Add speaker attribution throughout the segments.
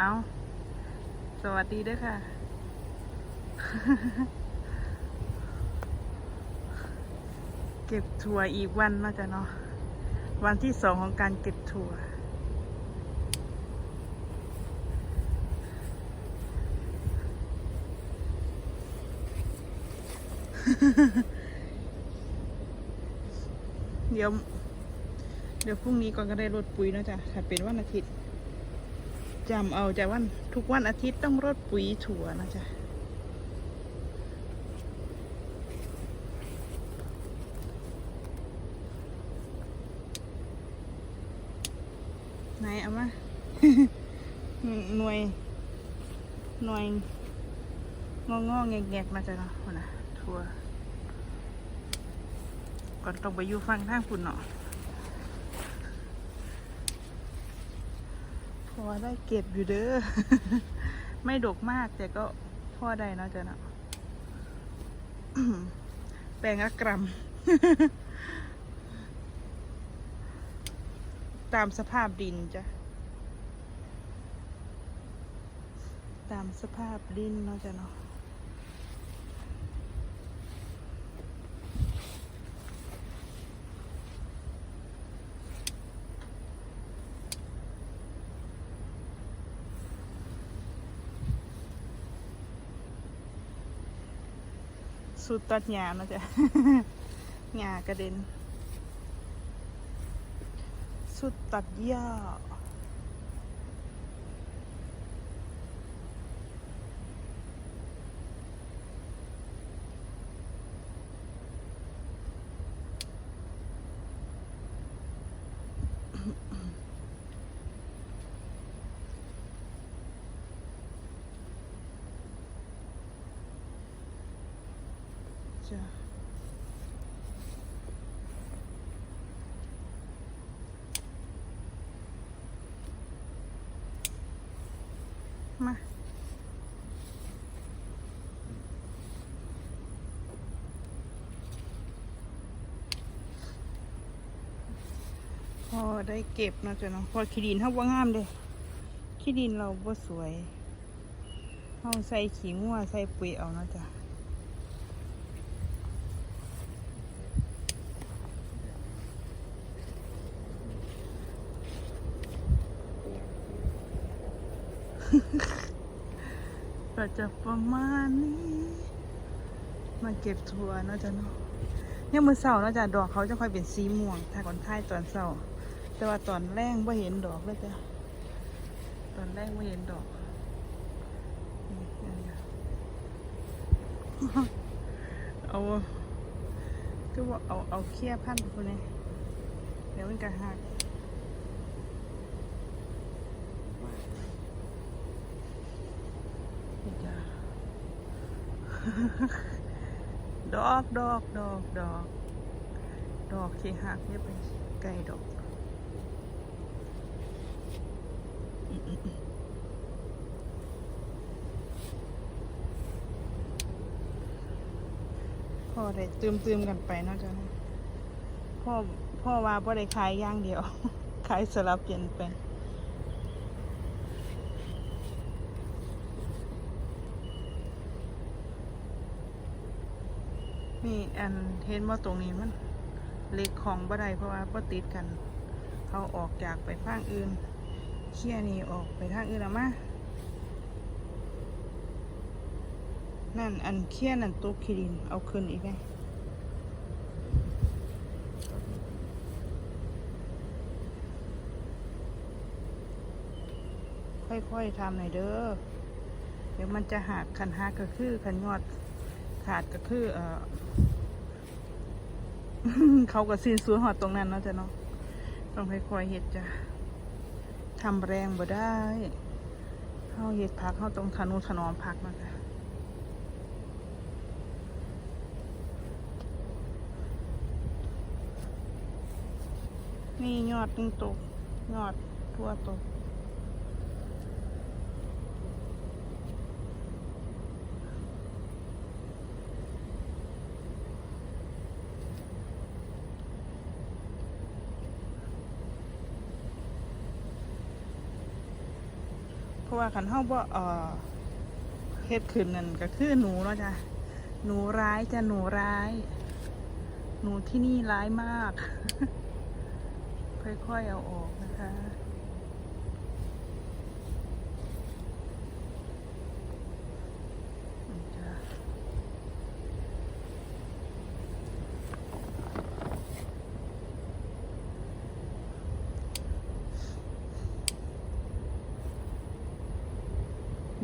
Speaker 1: เอาสวัสดีด้วยค่ะ เก็บถั่วอีกวันน่าจะเนาะ วันที่สองของการเก็บถั่ว เดี๋ยว เดี๋ยวพรุ่งนี้ก่อนก็ได้รดปุ๋ยเนาะจ๊ะถ้าเป็นวันอาทิตย์ จำเอาแต่วันทุกวันอาทิตย์ต้องรดปุ๋ยถั่วนะจ๊ะไหนเอามา หน่วย หน่วย งองอแงกๆมาจ้ะเนาะนะถั่วก่อนต้องไปอยู่ฟังทางคุณเนาะ พอได้เก็บอยู่เด้อ ไม่ดกมากแต่ก็พอได้เนาะจ๊ะเนาะแปลงกรัม ตามสภาพดินจ้ะ ตามสภาพดินเนาะจ้ะเนาะ สุดตัดหญ้านะจ๊ะหญ้ากระเด็น สุดตัดหญ้า จ้ะมาพอได้เก็บนะจ้ะเนาะพอขี้ดินเฮาบ่งามเด้ขี้ดินเราบ่สวยเฮาใส่ขี้งัวใส่ปุ๋ยเอานะจ้ะ ก็จะประมาณนี้ มาเก็บถั่วเนาะจ้ะเนาะเนี่ยมือเสาร์เนาะจ้ะดอกเขาจะค่อยเป็นสีม่วงถ้าก่อนท้ายตอนเสาร์แต่ว่าตอนแรงไม่เห็นดอกเลยจ้ะตอนแรกไม่เห็นดอกเอาก็ว่าเอาเอาเคี้ยพันคนนี้เดี๋ยวมันกระหัก นี่จ้ะ ดอกดอกดอกดอก ดอกที่หักเนี่ยไปไกลดอกพ่อได้ตืมตืมๆกันไปเนาะจ๊ะเนาะพ่อพ่อว่าพ่อได้ขายอย่างเดียว ขายสลับเปลี่ยนไปนี่ นี่อันเห็นว่าตรงนี้มันเล็กของบ่ได้เพราะว่าบ่ติดกัน เขาออกจากไปทางอื่นเคี่ยนี่ออกไปทางอื่นแล้วมานั่นอันเคี่ยนั่นตุกขีดินเอาขึ้นอีกไงค่อยๆทำหน่อยเด้อ เดี๋ยวมันจะหักคันหักก็คือคันยอด ขาดก็คือเออเขาก็สิ้นสูญหอดตรงนั้นเนาะจ้ะเนาะต้องค่อยๆเห็ดจ้ะทำแรงบ่ได้เข้าเห็ดพักเข้าต้องทนุถนอมพักเนาะจ้ะนี่ยอดนึงตกยอดทั่วตก โพะว่าคันเฮาบ่เออเฮ็ดขึ้นนั่นก็คือหนูเนาะจ้ะหนูร้ายจ้ะหนูร้าย หนูที่นี่ร้ายมาก ค่อยๆเอาออกนะคะนี่จ้ะ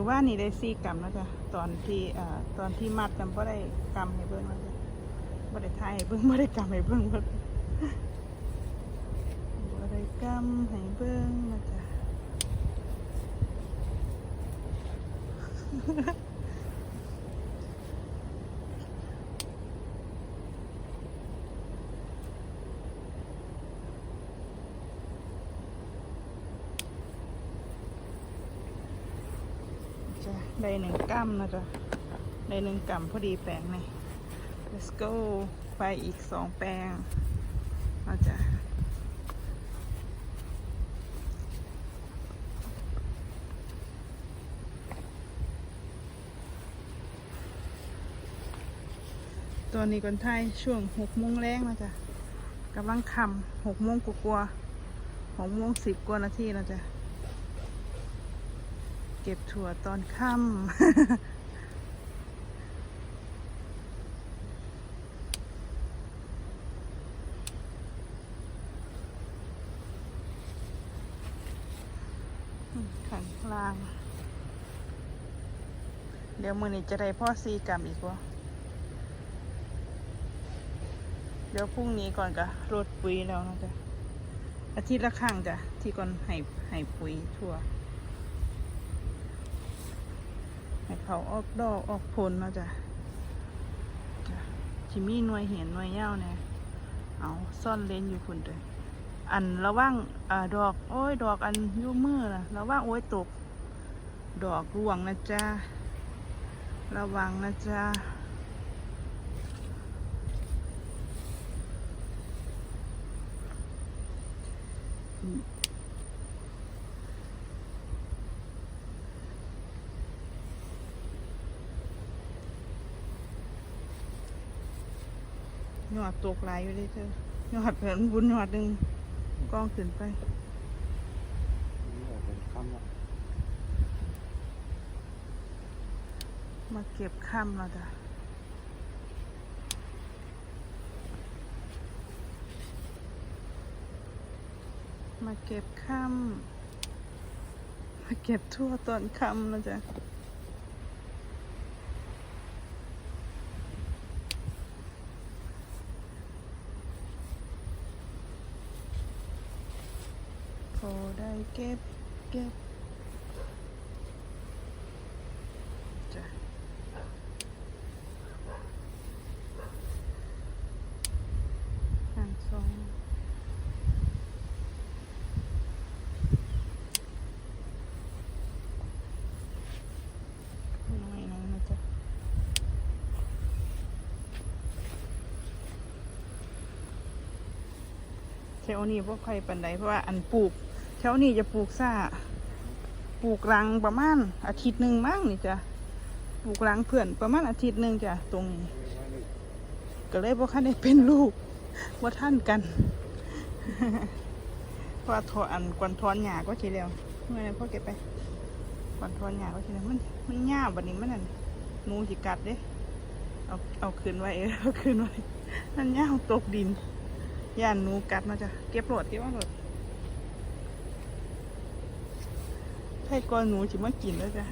Speaker 1: มือว่านี่ได้ซี่กรรมแล้วจ้ะตอนที่เอ่อตอนที่มัดกันบ่ได้กรรมให้เบิ้งแล้วจ้ะบ่ได้ทายให้เบิ้งบ่ได้กรรมให้เบิ้งบ่บ่ได้กรรมให้เบิ้งนะจ๊ะ จ้ะได้ หนึ่งกรัมนะจ๊ะได้หนึ่งกรัมพอดีแปลงนี่ let's go ไปอีกสองแปลงนะจ๊ะตอนนี้คนไทยช่วงหกโมงแรงนะจ๊ะกำลังคำหกโมงกว่าๆหกโมงสิบกว่านาทีนะจ๊ะ ก็บถั่วตอนค่ำขันกลาง เดี๋ยวมือนี้จะได้พ่อซีกรรมอีกวะเดี๋ยวพรุ่งนี้ก่อนกะรดปุ๋ยแล้วนะจ๊ะอาทิตย์ละครั้งจ้ะที่ก่อนให้ให้ปุ๋ยทั่ว ให้ เขาออกดอกออกผลเนาะจ้ะจ้ะที่มีหน่วยเห็นหน่วยเย้าเนี่ยเอาซ่อนเลนอยู่คุณเด้ออันระว่างอ่าดอก โอ้ย ดอกอันยุ่มือนะระว่างโอ้ยตก ดอกร่วงนะจ๊ะระวังนะจ๊ะห ยอดตกหลายอยู่เลยเธอหยอดเหมือนบุญหยอดหนึ่งกองขึ้นไป
Speaker 2: นี่ออกเป็นคำละ
Speaker 1: มาเก็บค่ำแล้วจ้ะมาเก็บค่ำมาเก็บทั่วตอนค่ำแล้วจ้ะ พอได้เก็บเก็บจ้ะหางทรงหน่อยหนึงนะจ๊ะแถวนี้พวกใครปันใดเพราะว่าอันปลูก แถวนี้จะปลูกซ่าปลูกรังประมาณอาทิตย์หนึ่งมั้งนี่จ้ะปลูกรังเพื่อนประมาณอาทิตย์หนึ่งจ้ะตรงนี้ ก็เลยบ่คันได้เป็นลูกว่าท่านกันเพราะว่าถอนอันกวนทอนหญ้าก็ทีเดียวเมื่อนั้นพ่อเก็บไปกวนทอนหญ้าก็ทีเดียวมันมันหญ้าบัดนี้มันนั่นหนูสิกัดเด้เอาเอาคืนไว้เออเอาคืนไว้นั่นหญ้าตกดินย่านหนูกัดมาจ้ะเก็บโหลดเก็บว่าโหลด ให้ก้อนหนูสิมากินแล้วจ้ะ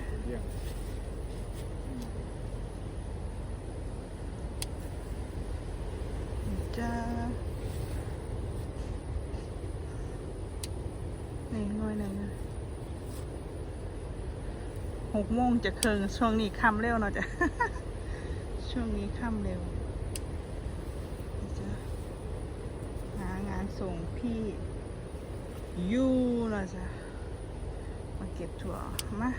Speaker 1: จ้านี่หน่อยหนึ่งนะหกโมงจะเคิงช่วงนี้ค่ำเร็วเนาะจ้ะ ช่วงนี้ค่ำเร็วจ้ะหางานส่งพี่ยูเนาะจ้ะ เก็บถั่วมา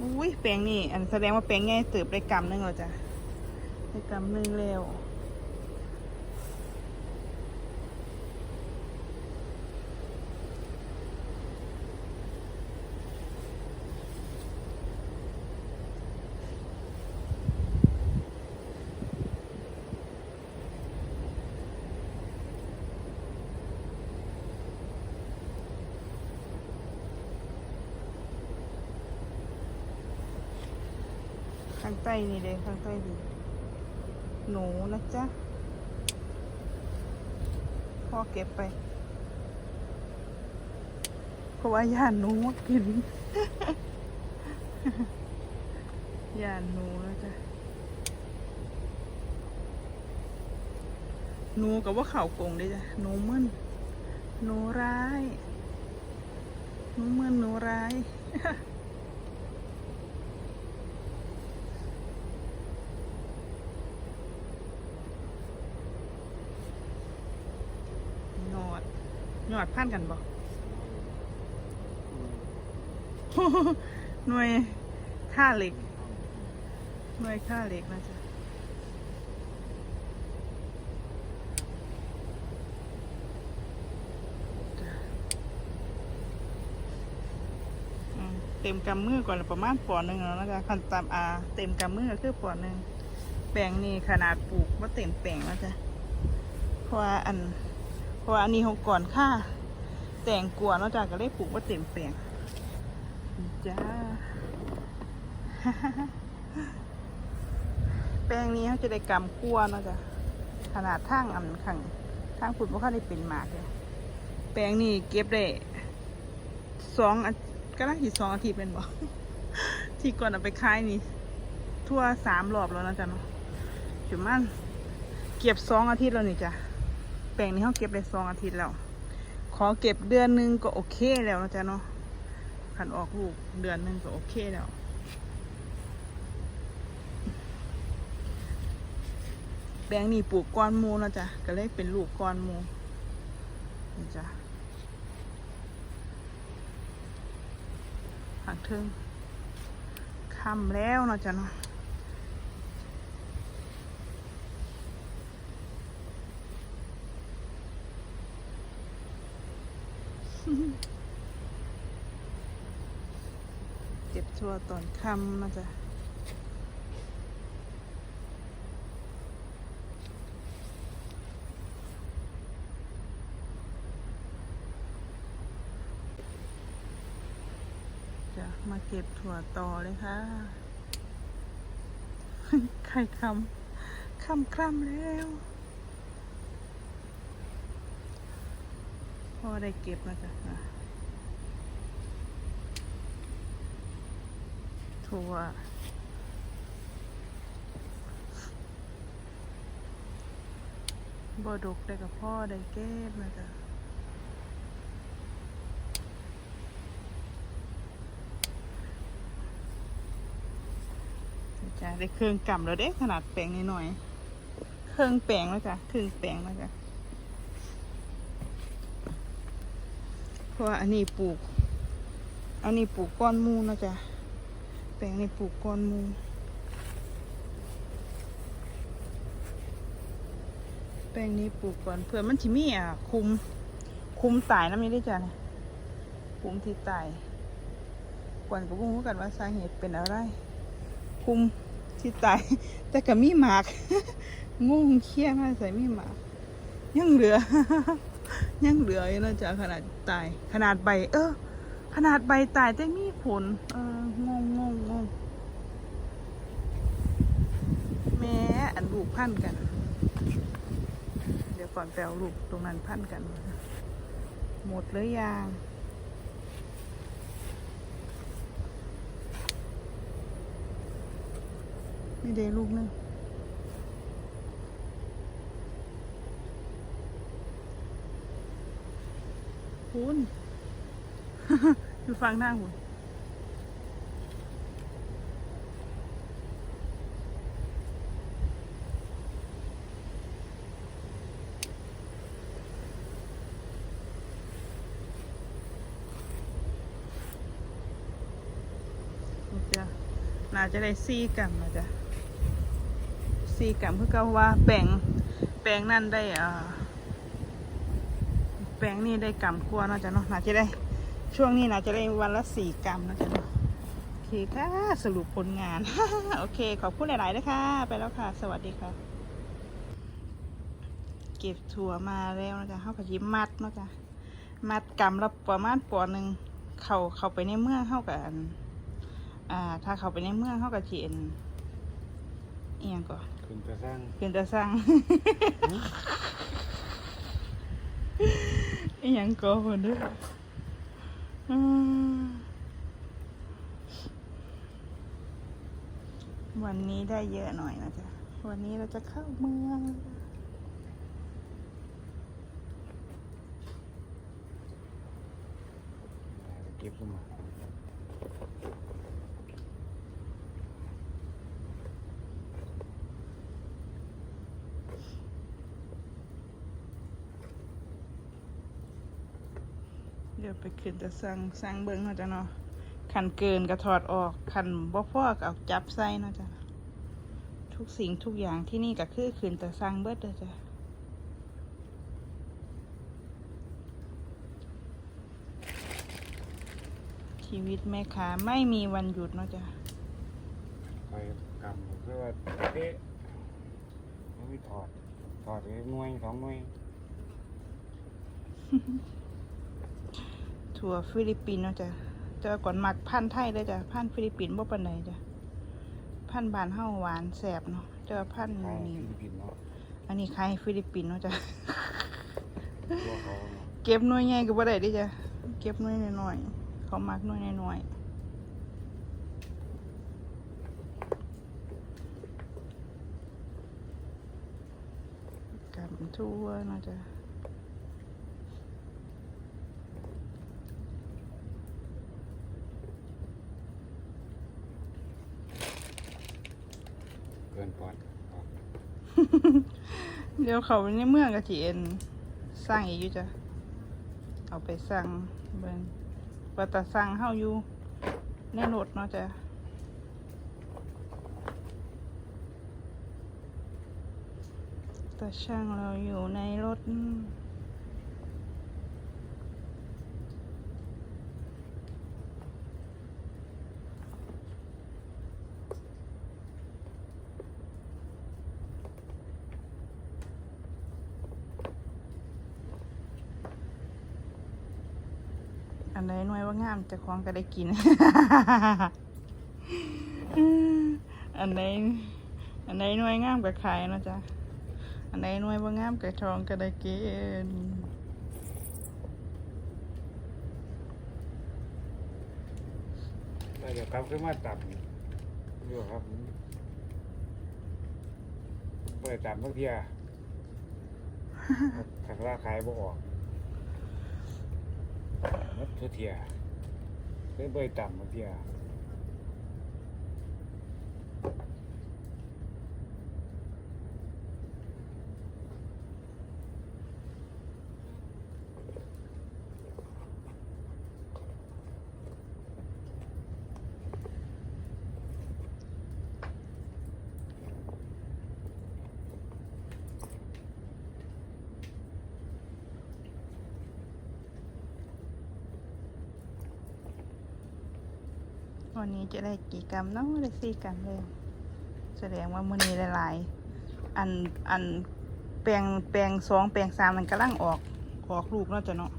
Speaker 1: อุ้ยแปลงนี่อันแสดงว่าแปลงง่ายเติบได้กำหนึงแล้วจ้ะไปกำหนึ่งเร็ว ใต้นี่เลยข้างใต้ดีหนูนะจ๊ะ พ่อเก็บไป เพราะว่าย่านหนูกินย่านหนูนะจ๊ะหนูกับว่าเข่ากงเลยจ้ะหนูมึนหนูร้ายหนูมึนหนูร้ายหยอดห ยอดพันกันบ่หน่วยค่าเหล็ก หน่วยค่าเหล็กนะจ๊ะจ้ะอืมเต็มกำมือก่อนละประมาณปอนหนึ่งแล้วนะจ๊ะคันตามอาเต็มกำมือก็คือปอนหนึ่งแปลงนี่ขนาดปลูกว่าเต็มแปลงแล้วจ้ะเพราะว่าอัน เพราะอันนี้เขาก่อนค่าแต่งกลัวนอกจากก็เลยปลูกว่าเต็มแปลงจ้าแปลงนี้เขาจะได้กำกลัวเนาะจ้ะขนาดทางอันขังทางฝุ่นว่าเขาได้เป็นหมากเลยแปลงนี้เก็บได้สองอาก็น่าจะสองอาทิตย์เป็นบ่ที่ก่อนเอาไปขายนี่ ทั่วสามรอบแล้วนะจ๊ะเนาะจุมันเก็บสองอาทิตย์แล้วนี่จ้ะ แปลงนี้เขาเก็บได้สองอาทิตย์แล้ว ขอเก็บเดือนหนึงก็โอเคแล้วนะจ๊ะเนาะขันออกลูกเดือนหนึงก็โอเคแล้วแปลงนี้ปลูกก้อนมูนะจ๊ะก็เลยเป็นลูกก้อนมูนี่จ้ะหักเทิงค่ำแล้วนะจ๊ะเนาะ เก็บชัวตอนค่ำนะจ๊ะจะมาเก็บถั่วต่อเลยค่ะ ไข่คำคำคร่ำแล้ว พ่อได้เก็บแล้วจ้ะถั่วบดกได้กับพ่อได้เก็บนะจ๊ะจ้ะได้เครื่องกำแล้วเด้ขนาดแปลงนิดหน่อย เครื่องแปลงแล้วจ้ะเครื่องแปลงแล้วจ้ะเพ ราะว่าอันนี้ปลูก อันนี้ปลูกก้อนมูนะจ๊ะแปลงนี้ปลูกก้อนมูแปลงนี้ปลูกก่อนเผื่อมันจิมีอะคุมคุมตายนะไม่ได้จ้ะคุมที่ตายก่อนก็บ่รู้กันว่าสาเหตุเป็นอะไร คุมที่ตายแต่ก็มีหมากงงเคี้ยมากใส่มีหมากยังเหลือ ยังเหลืออยู่นะจ๊ะขนาดตาย ขนาดใบ เออ ขนาดใบตายแต่มีผล เอองงงงงแม้อันลูกพันกัน เดี๋ยวก่อนแปลลูกตรงนั้นพันกัน หมดหรือยังนี่เดลูกนึง คุณอยู่ฟังหน้าหุ่นน่าจะได้ซี่กรัมนะจ๊ะสี่กรัมคือก็ว่าแปลงแปลงนั่นได้อ่า ปลงนี่ได้กรัมกว่าเนาะจ๊ะเนาะน่าจะได้ช่วงนี้น่าจะได้วันละสี่กรัมเนาะจ๊ะเนาะโอเคค่ะสรุปผลงาน โอเค ขอบคุณหลายๆนะคะไปแล้วค่ะ สวัสดีค่ะ เก็บถั่วมาแล้วนะจ๊ะเขาก็ยิ้มมัดเนาะจ๊ะมัดกรัมละประมาณปอนด์หนึ่งเข้าเข้าไปในเมืองเข้ากับอันอ่า ถ้าเข้าไปในเมืองเข้ากับเขียนเอียงก่อน
Speaker 2: คุณจะสร้าง
Speaker 1: เป็นตาสั่ง อีหยังก่อคนเด้ออืมวันนี้ได้เยอะหน่อยนะจ๊ะ วันนี้เราจะเข้าเมือง
Speaker 2: เก็บมา
Speaker 1: เดี๋ยว ไปขึ้นแต่สั่งสั่งเบิ้งเนาะจ๊ะเนาะขันเกินก็ถอดออกขันบ่พอก็เอาจับใส่เนาะจ๊ะทุกสิ่งทุกอย่างที่นี่ก็คือขึ้นแต่สั่งเบิดเด้อจ้ะชีวิตแม่ค้าไม่มีวันหยุดเนาะจ๊ะ
Speaker 2: คอยกำเพื่อว่าเอ๊ะไม่ถอดถอดเลยหน่วยสองหน่วย
Speaker 1: ถั่วฟิลิปปินส์เนาะจ๊ะแต่ว่าก่อนมักพันธุ์ไทยเลยจ้ะพันธุ์ฟิลิปปินส์บ่ปานใดจ้ะพันธุ์บานเฮาหวานแซ่บเนาะแต่ว่าพันธุ์
Speaker 2: ขาย
Speaker 1: นี้
Speaker 2: ฟิลิปปินส์เนาะ
Speaker 1: อันนี้ขายฟิลิปปินส์เนาะจ้ะ
Speaker 2: ตัวเขาเนาะ
Speaker 1: เก็บหน่วยใหญ่ก็บ่ได้เดิจ้ะเก็บหน่วยน้อยๆเขามักหน่วยน้อยๆกับทั่วเนาะจ้ะ
Speaker 2: เกินปอนออก
Speaker 1: เดี๋ยวเขาในเมืองกะทีเอ็นสร้างอีกอยู่จ้ะเอาไปสร้างเบิ่งว่าแต่สั่งเฮาอยู่ในรถเนาะจ้ะแต่ช่างเราอยู่ในรถ นใดหน่วยว่างามเจะคล้าของก็ได้กิน อันใดอันใดหน่วยงามก็ขายเนาะจ๊ะ อันใดหน่วยว่างามก็ทองก็ได้กิน
Speaker 2: แต่เดี๋ยวกลับขึ้นมาตับอยู่ครับเปิดตับเมื่อกี้ขันว่าขายบ่ออก มัดทุเทียเลยเปิดตับเมื่อ
Speaker 1: จะได้กี่กรัมเนาะได้สี่กรัมเลยแสดงว่ามือนี้หลายๆอันอันแปลงแปลงสองแปลงสามมันกำลังออกออกลูกเนาะจ้ะเนาะ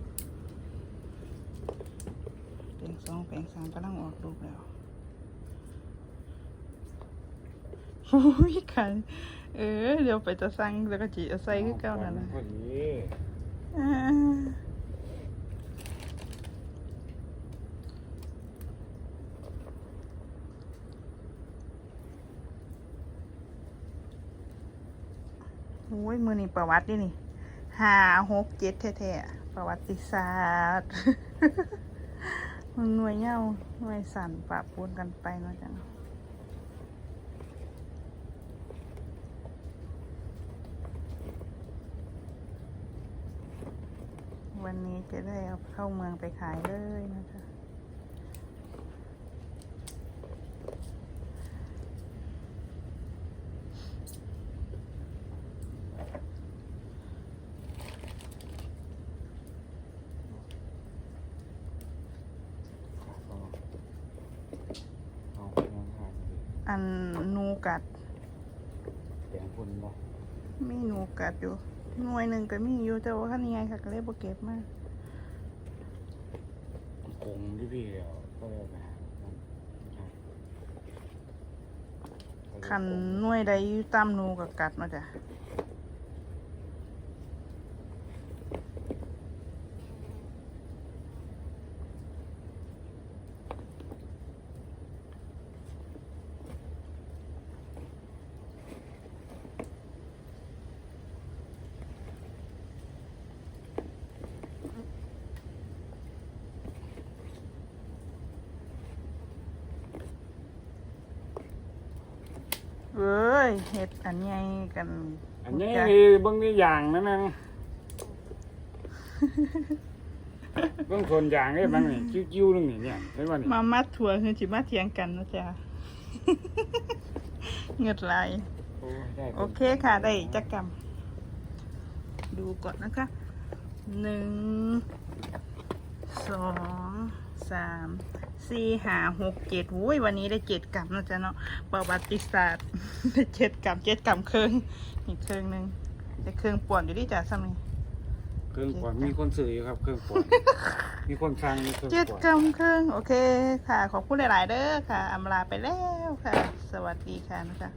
Speaker 1: แปลงสองแปลงสามกำลังออกลูกแล้วโอ้ยขันเออเดี๋ยวไปจะสั่งแล้วก็จีเอาใส่คือเก่านั่นนะ โอ้ยมือนี่ประวัติดินี่ห้าหกเจ็ดแท้ๆประวัติศาสตร์มึงหน่วยเงาหน่วยสั่นปะปนกันไปเนาะจังวันนี้จะได้เอาเข้าเมืองไปขายเลยนะจ๊ะ
Speaker 2: เอาเอาไปงานหาเลย
Speaker 1: อันหนูกัด
Speaker 2: แปลงพุ่นบ่
Speaker 1: มีหนู กัดอยู่หน่วยหนึ่งก็มีอยู่แต่ว่าขั้นยังไงค่ะก็เลยบ่เก็บมา
Speaker 2: กงที่พี่เดียวก็เลยไปหามันใช่ก็
Speaker 1: คันหน่วยใดอยู่ตามหนูกับกัดเนาะจ้ะเอ้ยเฮ็ดอั นใหญ่กัน
Speaker 2: อันนี้
Speaker 1: จ้ะ
Speaker 2: เบางนี่อย่างนั่นนะเบางคนอย่างได้บางนี่กิ้วๆนึงนี่เนี่ยเห็นป่ะนี่
Speaker 1: มามัดถั่วคือสิมาเถียงกันเนาะจ้ะเงือดไหล
Speaker 2: โอ้ยได้
Speaker 1: โอเคค่ะ ได้จักกรรมดูก่อนนะคะหนึ่งสองสาม สี่ห้าหกเจ็ดวุ้ยวันนี้ได้เจ็ดกรัมนะจ๊ะเนาะประวัติศาสตร์ได้เจ็ดกรัมเจ็ดกรัมครึ่งอีกครึ่งหนึ่งได้เครื่องป่วนอยู่ที่จ่าซ้ำนี่
Speaker 2: เครื่องปวดมีคนซื้ออยู่ครับเครื่องปวดมีคนสั่งมีเครื่อง
Speaker 1: เจ็ด
Speaker 2: ปวด
Speaker 1: กรัมครึ่งโอเคค่ะขอบคุณหลาย ๆ เด้อค่ะอำลาไปแล้วค่ะ สวัสดีค่ะนะคะ